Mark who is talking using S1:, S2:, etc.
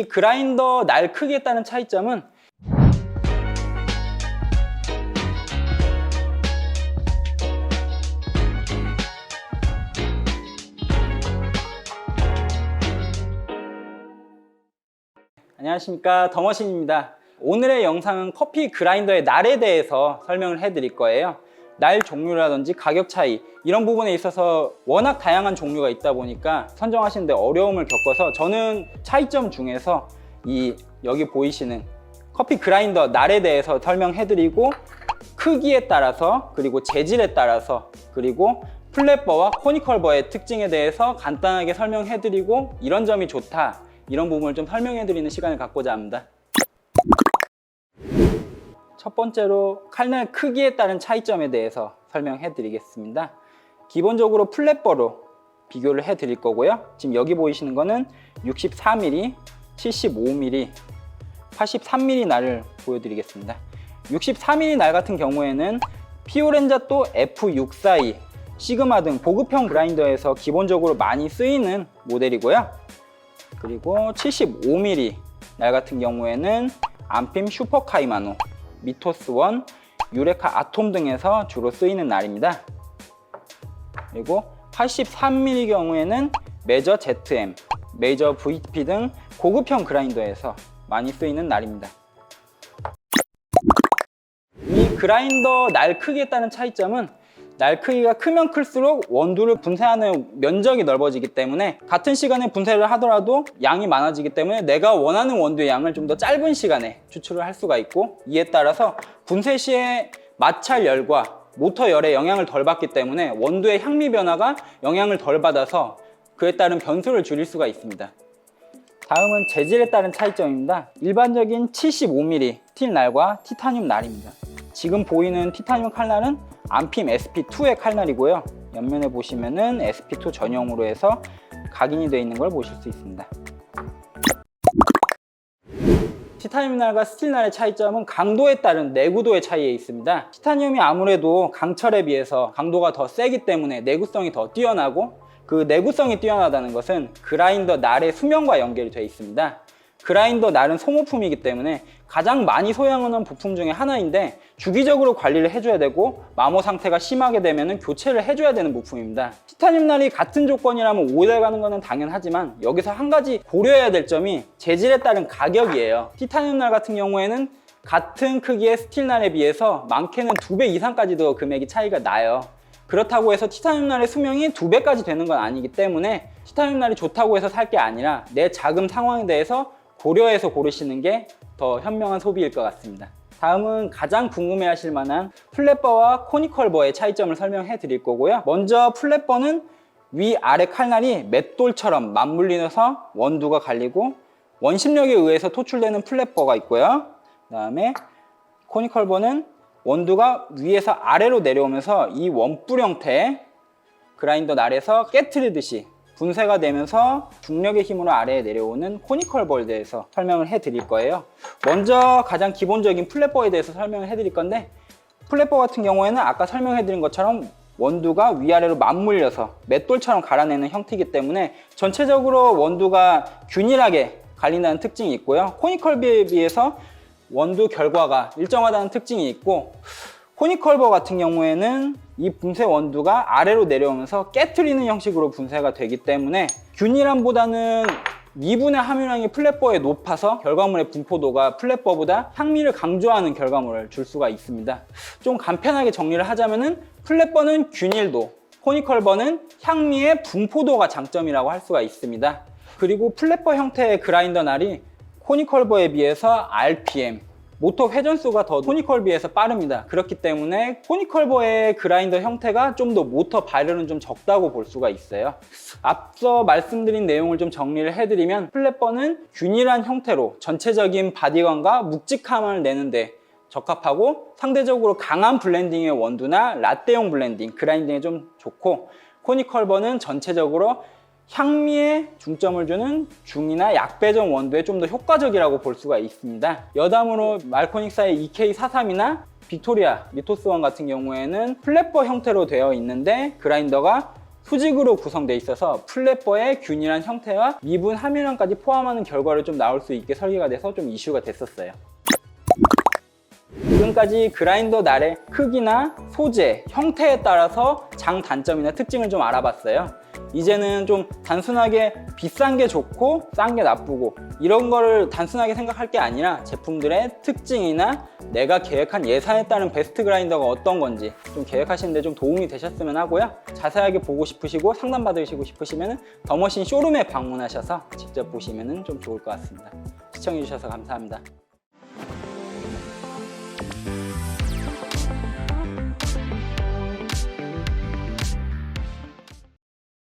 S1: 이 그라인더 날 크기에 따른 차이점은 안녕하십니까. 더머신입니다. 오늘의 영상은 커피 그라인더의 날에 대해서 설명을 해 드릴 거예요 날 종류라든지 가격 차이 이런 부분에 있어서 워낙 다양한 종류가 있다 보니까 선정하시는데 어려움을 겪어서 저는 차이점 중에서 이 여기 보이시는 커피 그라인더 날에 대해서 설명해드리고 크기에 따라서 그리고 재질에 따라서 그리고 플랫버와 코니컬버의 특징에 대해서 간단하게 설명해드리고 이런 점이 좋다 이런 부분을 좀 설명해드리는 시간을 갖고자 합니다. 첫 번째로 칼날 크기에 따른 차이점에 대해서 설명해 드리겠습니다. 기본적으로 플랫버로 비교를 해 드릴 거고요. 지금 여기 보이시는 거는 64mm, 75mm, 83mm 날을 보여드리겠습니다. 64mm 날 같은 경우에는 피오렌자또 F642, 시그마 등 보급형 그라인더에서 기본적으로 많이 쓰이는 모델이고요. 그리고 75mm 날 같은 경우에는 안핌 슈퍼카이마노, 미토스1, 유레카 아톰 등에서 주로 쓰이는 날입니다. 그리고 83mm 경우에는 메저 ZM, 메이저 VP 등 고급형 그라인더에서 많이 쓰이는 날입니다. 이 그라인더 날 크기에 따른 차이점은 날 크기가 크면 클수록 원두를 분쇄하는 면적이 넓어지기 때문에 같은 시간에 분쇄를 하더라도 양이 많아지기 때문에 내가 원하는 원두의 양을 좀 더 짧은 시간에 추출을 할 수가 있고 이에 따라서 분쇄 시에 마찰 열과 모터 열에 영향을 덜 받기 때문에 원두의 향미 변화가 영향을 덜 받아서 그에 따른 변수를 줄일 수가 있습니다. 다음은 재질에 따른 차이점입니다. 일반적인 75mm 스틸 날과 티타늄 날입니다. 지금 보이는 티타늄 칼날은 안핌 SP2의 칼날이고요. 옆면에 보시면은 SP2 전용으로 해서 각인이 되어 있는 걸 보실 수 있습니다. 티타늄 날과 스틸 날의 차이점은 강도에 따른 내구도의 차이에 있습니다. 티타늄이 아무래도 강철에 비해서 강도가 더 세기 때문에 내구성이 더 뛰어나고 그 내구성이 뛰어나다는 것은 그라인더 날의 수명과 연결이 되어 있습니다. 그라인더 날은 소모품이기 때문에 가장 많이 소양하는 부품 중에 하나인데 주기적으로 관리를 해줘야 되고 마모 상태가 심하게 되면 교체를 해줘야 되는 부품입니다. 티타늄 날이 같은 조건이라면 오래 가는 것은 당연하지만 여기서 한 가지 고려해야 될 점이 재질에 따른 가격이에요. 티타늄 날 같은 경우에는 같은 크기의 스틸 날에 비해서 많게는 두 배 이상까지도 금액이 차이가 나요. 그렇다고 해서 티타늄 날의 수명이 두 배까지 되는 건 아니기 때문에 티타늄 날이 좋다고 해서 살 게 아니라 내 자금 상황에 대해서 고려해서 고르시는 게 더 현명한 소비일 것 같습니다. 다음은 가장 궁금해 하실 만한 플랫버와 코니컬 버의 차이점을 설명해 드릴 거고요. 먼저 플랫버는 위아래 칼날이 맷돌처럼 맞물리면서 원두가 갈리고 원심력에 의해서 토출되는 플랫버가 있고요. 그 다음에 코니컬 버는 원두가 위에서 아래로 내려오면서 이 원뿔 형태의 그라인더 날에서 깨트리듯이 분쇄가 되면서 중력의 힘으로 아래에 내려오는 코니컬버에 대해서 설명을 해 드릴 거예요. 먼저 가장 기본적인 플랫버에 대해서 설명을 해 드릴 건데 플랫버 같은 경우에는 아까 설명해 드린 것처럼 원두가 위아래로 맞물려서 맷돌처럼 갈아내는 형태이기 때문에 전체적으로 원두가 균일하게 갈린다는 특징이 있고요. 코니컬비에 비해서 원두 결과가 일정하다는 특징이 있고 코니컬버 같은 경우에는 이 분쇄 원두가 아래로 내려오면서 깨트리는 형식으로 분쇄가 되기 때문에 균일함보다는 미분의 함유량이 플랫버에 높아서 결과물의 분포도가 플랫버보다 향미를 강조하는 결과물을 줄 수가 있습니다. 좀 간편하게 정리를 하자면은 플랫버는 균일도, 코니컬버는 향미의 분포도가 장점이라고 할 수가 있습니다. 그리고 플랫버 형태의 그라인더 날이 코니컬버에 비해서 RPM, 모터 회전수가 더 코니컬비에서 빠릅니다. 그렇기 때문에 코니컬버의 그라인더 형태가 좀 더 모터 발열은 좀 적다고 볼 수가 있어요. 앞서 말씀드린 내용을 좀 정리를 해드리면 플랫버는 균일한 형태로 전체적인 바디감과 묵직함을 내는데 적합하고 상대적으로 강한 블렌딩의 원두나 라떼용 블렌딩, 그라인딩에 좀 좋고 코니컬버는 전체적으로 향미에 중점을 주는 중이나 약배전 원두에 좀 더 효과적이라고 볼 수가 있습니다. 여담으로 말코닉사의 EK43이나 빅토리아 미토스1 같은 경우에는 플랫버 형태로 되어 있는데 그라인더가 수직으로 구성되어 있어서 플랫버의 균일한 형태와 미분 함유량까지 포함하는 결과를 좀 나올 수 있게 설계가 돼서 좀 이슈가 됐었어요. 지금까지 그라인더 날의 크기나 소재, 형태에 따라서 장 단점이나 특징을 좀 알아봤어요. 이제는 좀 단순하게 비싼 게 좋고 싼 게 나쁘고 이런 거를 단순하게 생각할 게 아니라 제품들의 특징이나 내가 계획한 예산에 따른 베스트 그라인더가 어떤 건지 좀 계획하시는데 좀 도움이 되셨으면 하고요. 자세하게 보고 싶으시고 상담 받으시고 싶으시면 더머신 쇼룸에 방문하셔서 직접 보시면 좀 좋을 것 같습니다. 시청해주셔서 감사합니다.